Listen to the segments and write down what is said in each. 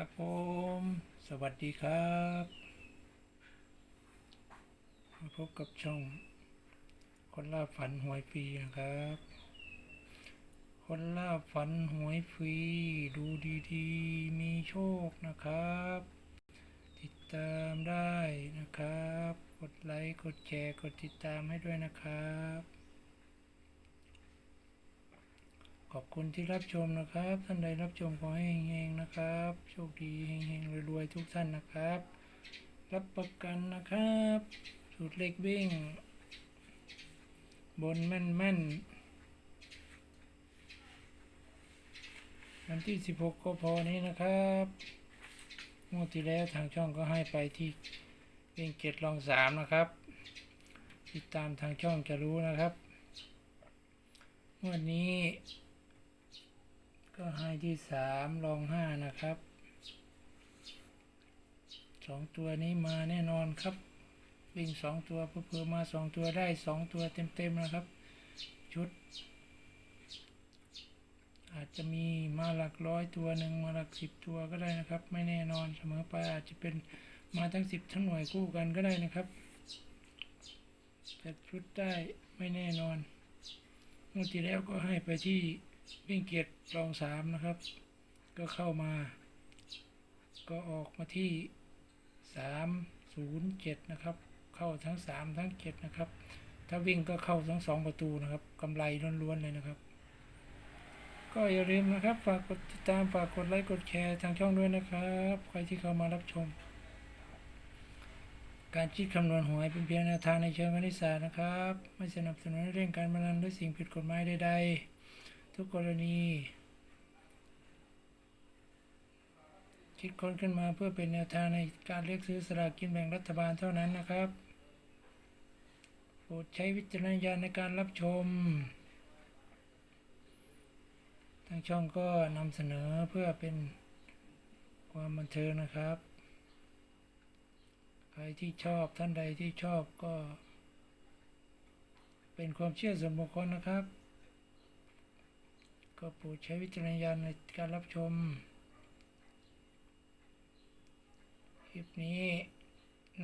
ครับผม สวัสดีครับมาพบกับช่อง คนล่าฝันหวยฟรีนะครับ คนล่าฝันหวยฟรีดูดีๆ มีโชคนะครับ ติดตามได้นะครับ กดไลค์ กดแชร์ กดติดตามให้ด้วยนะครับ ขอบคุณที่รับชมนะครับ ท่านใดรับชมขอให้เฮงๆนะครับ โชคดีเฮงๆรวยๆทุกท่านนะครับ รับประกันนะครับสูตรเล็กวิ่ง บนแม่นๆวันที่ 16 ก็พอนี้นะครับงวดที่แล้วทางช่องก็ให้ไปที่วิ่งเจ็ดลองสามนะครับ ติดตามทางช่องจะรู้นะครับงวดนี้ ก็ให้ที่สามลองห้านะครับสองตัวนี้มาแน่นอนครับ วิ่งสองตัวเพื่อมาสองตัวได้สองตัวเต็มๆนะครับ ชุด อาจจะมีมาหลักร้อยตัวหนึ่งมาหลักสิบตัวก็ได้นะครับ ไม่แน่นอนเสมอไปอาจจะเป็นมาทั้งสิบทั้งหน่วยคู่กันก็ได้นะครับจัดชุดได้ไม่แน่นอนงวดที่แล้วก็ให้ไปที่ วิ่งเกียรติรองสามนะครับ ก็เข้ามา ก็ออกมาที่สามศูนย์เจ็ดนะครับ เข้าทั้งสามทั้งเจ็ดนะครับ ถ้าวิ่งก็เข้าทั้งสองประตูนะครับกำไรล้วนๆเลยนะครับ ก็อย่าลืมนะครับ ฝากกดติดตามฝากกดไลค์กดแชร์ทางช่องด้วยนะครับ ใครที่เข้ามารับชมการคิดคำนวณหวยเป็นเพียงแนวทางในเชิงคณิตศาสตร์นะครับ ไม่สนับสนุนให้เล่นการพนันหรือสิ่งผิดกฎหมายใดๆ ทุกกรณีคิดค้นขึ้นมาเพื่อเป็นแนวทางในการเลือกซื้อสลากกินแบ่งรัฐบาลเท่านั้นนะครับโปรดใช้วิจารณญาณในการรับชม ทางช่องก็นำเสนอเพื่อเป็นความบันเทิงนะครับ ใครที่ชอบท่านใดที่ชอบก็ เป็นความเชื่อส่วนบุคคลนะครับ ก็โปรดใช้วิจารณญาณในการรับชม คลิปนี้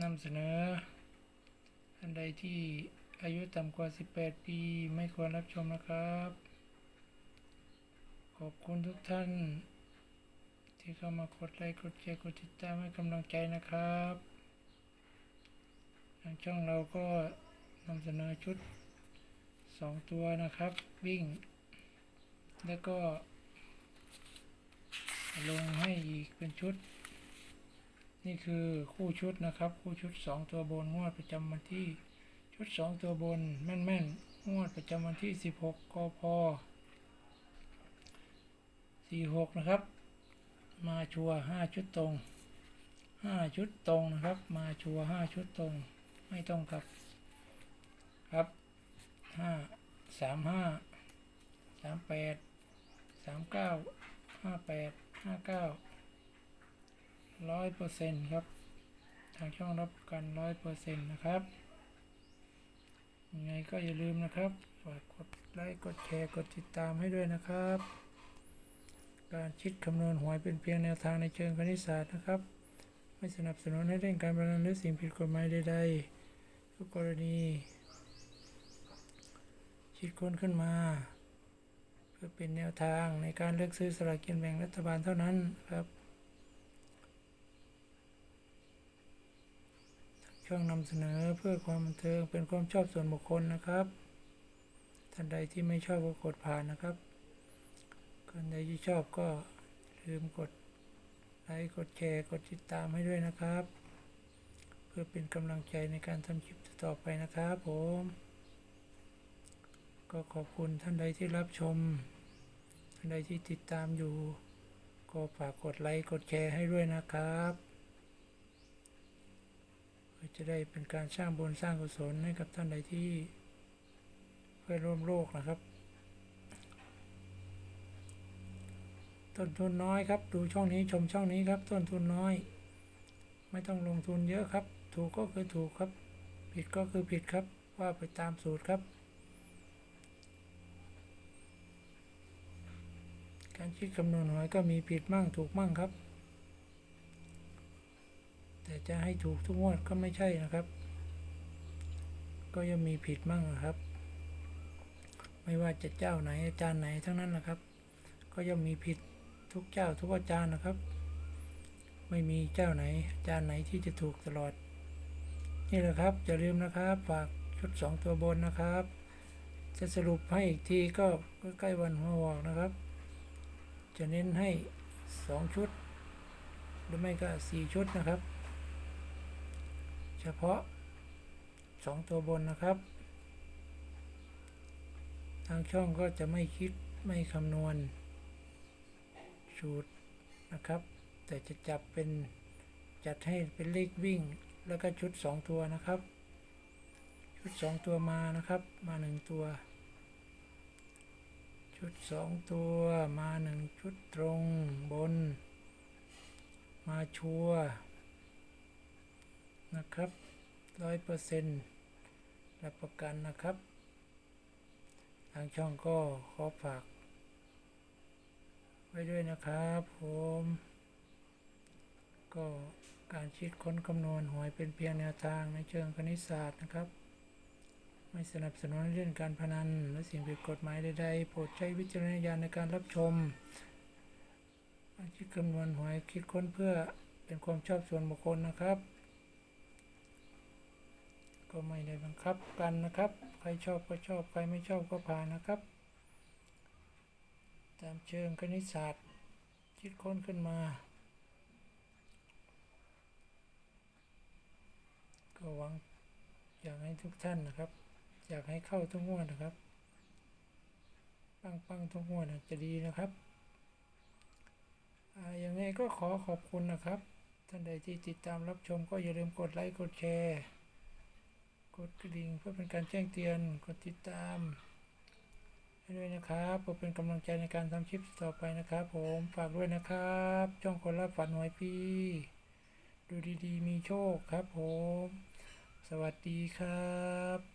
นำเสนอท่านใดที่อายุต่ำกว่า 18 ปี ไม่ควรรับชมนะครับ ขอบคุณทุกท่าน ที่เข้ามากดไลค์กดแชร์กดติดตามให้กำลังใจนะครับทางช่องเราก็นำเสนอชุด 2 ตัวนะครับ วิ่ง แล้วก็ ลงให้อีกเป็นชุด นี่คือคู่ชุดนะครับ คู่ชุด 2 ตัวบนงวดประจำวันที่ชุด 2 ตัวบนแม่นแม่นๆ งวดประจำวันที่ 16กพ46 นะครับ มาชัว5ชุดตรง 5 ชุดตรงนะครับ มาชัว5ชุดตรง ไม่ต้องกลับ ครับ 5 35 38 39 58 59ร้อยเปอร์เซ็นต์ครับ ทางช่องรับกันร้อยเปอร์เซ็นต์นะครับ ยังไงก็อย่าลืมนะครับ ฝากกดไลค์ กดแชร์ กดติดตามให้ด้วยนะครับ การคิดคำนวณหวยเป็นเพียงแนวทางในเชิงคณิตศาสตร์นะครับ ไม่สนับสนุนให้เล่นการพนันหรือสิ่งผิดกฎหมายใดๆทุกกรณีคิดค้นขึ้นมา พื่อเป็นแนวทางในการเลือกซื้อสลากกินแบ่งรัฐบาลเท่านั้นครับช่องนำเสนอเพื่อความบันเทิงเป็นความชอบส่วนบุคคลนะครับท่านใดที่ไม่ชอบก็กดผ่านนะครับคนใดที่ชอบก็ลืมกดไลค์กดแชร์กดติดตามให้ด้วยนะครับ เพื่อเป็นกำลังใจในการทำคลิปต่อไปนะครับผม ก็ขอบคุณท่านใดที่รับชม ท่านใดที่ติดตามอยู่ ก็ฝากกดไลค์กดแชร์ให้ด้วยนะครับเพื่อจะได้เป็นการสร้างบุญสร้างกุศลให้กับท่านใดที่เพื่อนร่วมโลกนะครับ ต้นทุนน้อยครับ ดูช่องนี้ชมช่องนี้ครับ ต้นทุนน้อย ไม่ต้องลงทุนเยอะครับ ถูกก็คือถูกครับ ผิดก็คือผิดครับ ว่าไปตามสูตรครับ การคิดคำนวณหวยก็มีผิดมั่งถูกมั่งครับ แต่จะให้ถูกทุกงวดก็ไม่ใช่นะครับ ก็ยังมีผิดมั่งนะครับ ไม่ว่าจะเจ้าไหนอาจารย์ไหนทั้งนั้นนะครับ ก็ย่อมมีผิดทุกเจ้าทุกอาจารย์นะครับ ไม่มีเจ้าไหนอาจารย์ไหนที่จะถูกตลอด นี่แหละครับอย่าลืมนะครับฝากชุด 2 ตัวบนนะครับ จะสรุปให้อีกทีก็ใกล้วันหัวออกนะครับ จะเน้นให้ 2 ชุด หรือไม่ก็ 4 ชุดนะครับ เฉพาะ 2 ตัวบนนะครับ ทางช่องก็จะไม่คิดไม่คำนวณสูตรนะครับ แต่จะจับเป็นจัดให้เป็นเลขวิ่ง แล้วก็ชุด 2 ตัวนะครับ ชุด 2 ตัวมานะครับ มา 1 ตัว ชุด2ตัวมา1ชุดตรงบน มาชัวนะครับร้อยเปอร์เซ็นต์รับประกันนะครับ ทางช่องก็ขอฝาก ไว้ด้วยนะครับผมก็การคิดค้นคำนวณหวยเป็นเพียงแนวทางในเชิงคณิตศาสตร์นะครับ ไม่สนับสนุนเรื่องการพนัน และสิ่งผิดกฎหมายใดๆ โปรดใช้วิจารณญาณในการรับชมการคิคำนวณหวยคิดค้นเพื่อเป็นความชอบส่วนบุคคลนะครับ ก็ไม่ได้บังคับกันนะครับ ใครชอบก็ชอบ ใครไม่ชอบก็ผ่านนะครับ ตามเชิงคณิตศาสตร์ คิดค้นขึ้นมาก็หวังอยากให้ทุกท่านนะครับ อยากให้เข้าทุกงวดนะครับ ปังปังๆทุกงวดนะจะดีนะครับอ่าอย่างไงก็ขอขอบคุณนะครับ ท่านใดที่ติดตามรับชมก็อย่าลืมกดไลค์กดแชร์ กดกระดิ่งเพื่อเป็นการแจ้งเตือนกดติดตามให้ด้วยนะครับเพื่อเป็นกำลังใจในการทำคลิปต่อไปนะครับ ผมฝากด้วยนะครับช่องคนรับฝันหวยปีดูดีๆ มีโชคครับผม สวัสดีครับ